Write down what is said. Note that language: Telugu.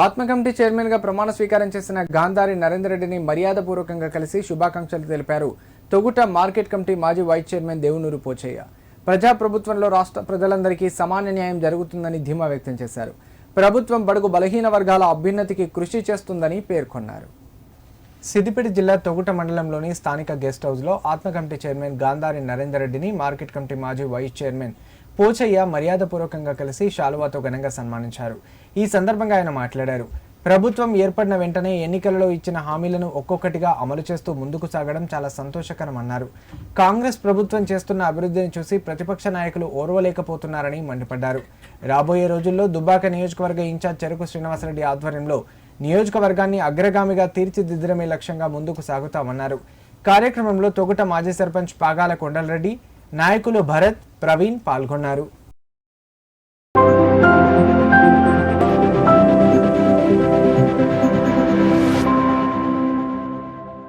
ఆత్మ కమిటీ చైర్మన్గా ప్రమాణ స్వీకారం చేసిన గాంధారి నరేందర్ రెడ్డిని మర్యాదపూర్వకంగా కలిసి శుభాకాంక్షలు తెలిపారు. తొగుట మార్కెట్ కమిటీ మాజీ వైస్ చైర్మన్ దేవునూరు పోచయ్య. ప్రజాప్రభుత్వంలో రాష్ట్ర ప్రజలందరికీ సమాన న్యాయం జరుగుతుందని ధీమా వ్యక్తం చేశారు. ప్రభుత్వం బడుగు బలహీన వర్గాల అభ్యున్నతికి కృషి చేస్తుందని పేర్కొన్నారు. సిద్దిపేట జిల్లా తొగుట మండలంలోని స్థానిక గెస్ట్ హౌస్లో ఆత్మ కమిటీ చైర్మన్ గాంధారి నరేందర్ రెడ్డిని మార్కెట్ కమిటీ మాజీ వైస్ చైర్మన్ పోచయ్య మర్యాదపూర్వకంగా కలిసి శాలువాతో ఘనంగా సన్మానించారు. ఈ సందర్భంగా ఆయన మాట్లాడారు. ప్రభుత్వం ఏర్పడిన వెంటనే ఎన్నికలలో ఇచ్చిన హామీలను ఒక్కొక్కటిగా అమలు చేస్తూ ముందుకు సాగడం చాలా సంతోషకరమన్నారు. కాంగ్రెస్ ప్రభుత్వం చేస్తున్న అభివృద్ధిని చూసి ప్రతిపక్ష నాయకులు ఓర్వలేకపోతున్నారని మండిపడ్డారు. రాబోయే రోజుల్లో దుబ్బాక నియోజకవర్గ ఇన్ఛార్జ్ చెరుకు శ్రీనివాసరెడ్డి ఆధ్వర్యంలో నియోజకవర్గాన్ని అగ్రగామిగా తీర్చిదిద్దడమే లక్ష్యంగా ముందుకు సాగుతామన్నారు. కార్యక్రమంలో తొగుట మాజీ సర్పంచ్ పాగాల కొండలరెడ్డి నాయకులు భరత్ ప్రవీణ్ పాల్గొన్నారు.